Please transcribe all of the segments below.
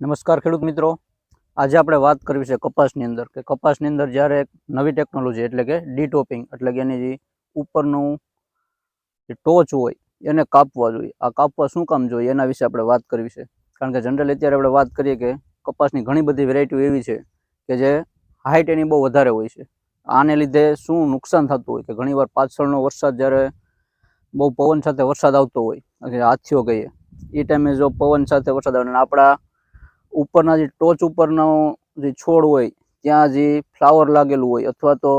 નમસ્કાર ખેડૂત મિત્રો. આજે આપણે વાત કરવી છે કપાસની અંદર કે કપાસની અંદર જ્યારે એક નવી ટેકનોલોજી એટલે કે ડી ટોપિંગ એટલે કે એની જે ઉપરનું જે ટોચ હોય એને કાપવા જોઈએ. આ કાપવા શું કામ જોઈએ એના વિશે આપણે વાત કરવી છે. કારણ કે જનરલી અત્યારે આપણે વાત કરીએ કે કપાસની ઘણી બધી વેરાયટીઓ એવી છે કે જે હાઇટ એની બહુ વધારે હોય છે. આને લીધે શું નુકસાન થતું હોય કે ઘણીવાર પાછળનો વરસાદ જ્યારે બહુ પવન સાથે વરસાદ આવતો હોય હાથીઓ કહીએ એ ટાઈમે જો પવન સાથે વરસાદ આવે અને આપણા ઉપરના જે ટોચ ઉપરનો જે છોડ હોય, ત્યાં જે ફ્લાવર લાગેલું હોય અથવા તો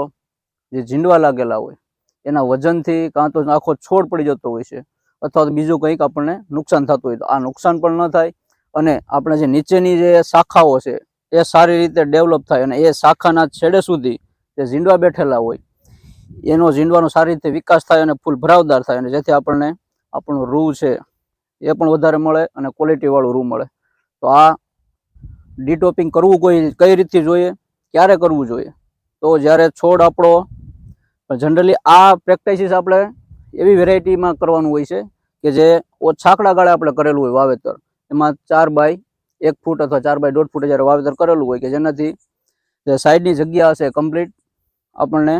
જે ઝીંડવા લાગેલા હોય, એના વજનથી કાં તો આખો છોડ પડી જતો હોય છે અથવા તો બીજું કંઈક આપણને નુકસાન થતું હોય તો આ નુકસાન પણ ન થાય અને આપણે જે નીચેની જે શાખાઓ છે, એ સારી રીતે ડેવલપ થાય અને એ શાખાના છેડે સુધી જે ઝીંડવા બેઠેલા હોય, એનો ઝીંડવાનો સારી રીતે વિકાસ થાય અને ફૂલ ભરાવદાર થાય અને જેથી આપણને આપણું રૂ છે એ પણ વધારે મળે અને ક્વોલિટીવાળું રૂ મળે. તો આ ડીટોપિંગ કરવું કોઈ કઈ રીતે જોઈએ? ક્યારે કરવું જોઈએ? તો જ્યારે છોડ આપણો, જનરલી આ પ્રેક્ટિસિસ આપણે એવી વેરાયટીમાં કરવાનું હોય છે કે જે છાકડા ગાળે આપણે કરેલું હોય વાવેતર. એમાં ચાર બાય એક ફૂટ અથવા ચાર બાય દોઢ ફૂટ જ્યારે વાવેતર કરેલું હોય કે જેનાથી જે સાઈડની જગ્યા હશે કમ્પ્લીટ આપણને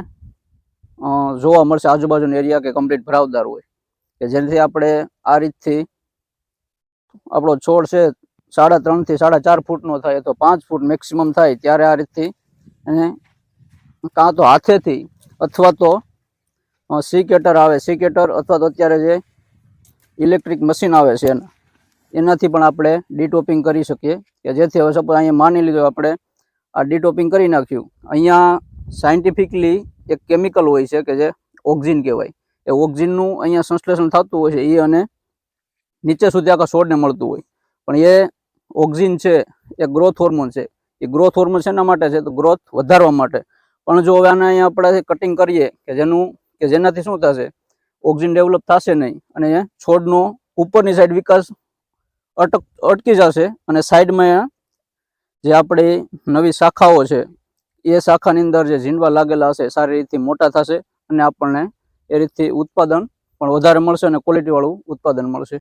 જોવા મળશે આજુબાજુનો એરિયા કે કમ્પ્લીટ ભરાવદાર હોય. કે જેનાથી આપણે આ રીતથી આપણો છોડ છે સાડા ત્રણથી સાડા ચાર ફૂટનો થાય, તો પાંચ ફૂટ મેક્સિમમ થાય ત્યારે આ રીતથી એને કાં તો હાથેથી અથવા તો સીકેટર આવે, સીકેટર અથવા તો અત્યારે જે ઇલેક્ટ્રિક મશીન આવે છે એના. એનાથી પણ આપણે ડીટોપિંગ કરી શકીએ. કે જેથી હવે સપોઝ અહીંયા માની લીધું આપણે આ ડીટોપિંગ કરી નાખ્યું. અહીંયા સાયન્ટિફિકલી એક કેમિકલ હોય છે કે જે ઓક્ઝિન કહેવાય. એ ઓક્ઝિનનું અહીંયા સંશ્લેષણ થતું હોય છે, એ અને નીચે સુધી આખા છોડને મળતું હોય. પણ એ ઓક્ઝિન છે, એ ગ્રોથ હોર્મોન છે. એ ગ્રોથ હોર્મોન શેના માટે છે? તો ગ્રોથ વધારવા માટે. પણ જો હવે આને અહીંયા આપણે કટિંગ કરીએ, કે જેનું, કે જેનાથી શું થશે? ઓક્ઝિન ડેવલપ થશે નહીં. અને છોડનો ઉપરની સાઈડ વિકાસ અટક, અટકી જશે. અને સાઈડમાં જે આપણી નવી શાખાઓ છે, એ શાખાની અંદર જે ઝીંડવા લાગેલા હશે સારી રીતે મોટા થશે. અને આપણને એ રીતથી ઉત્પાદન પણ વધારે મળશે અને ક્વોલિટીવાળું ઉત્પાદન મળશે.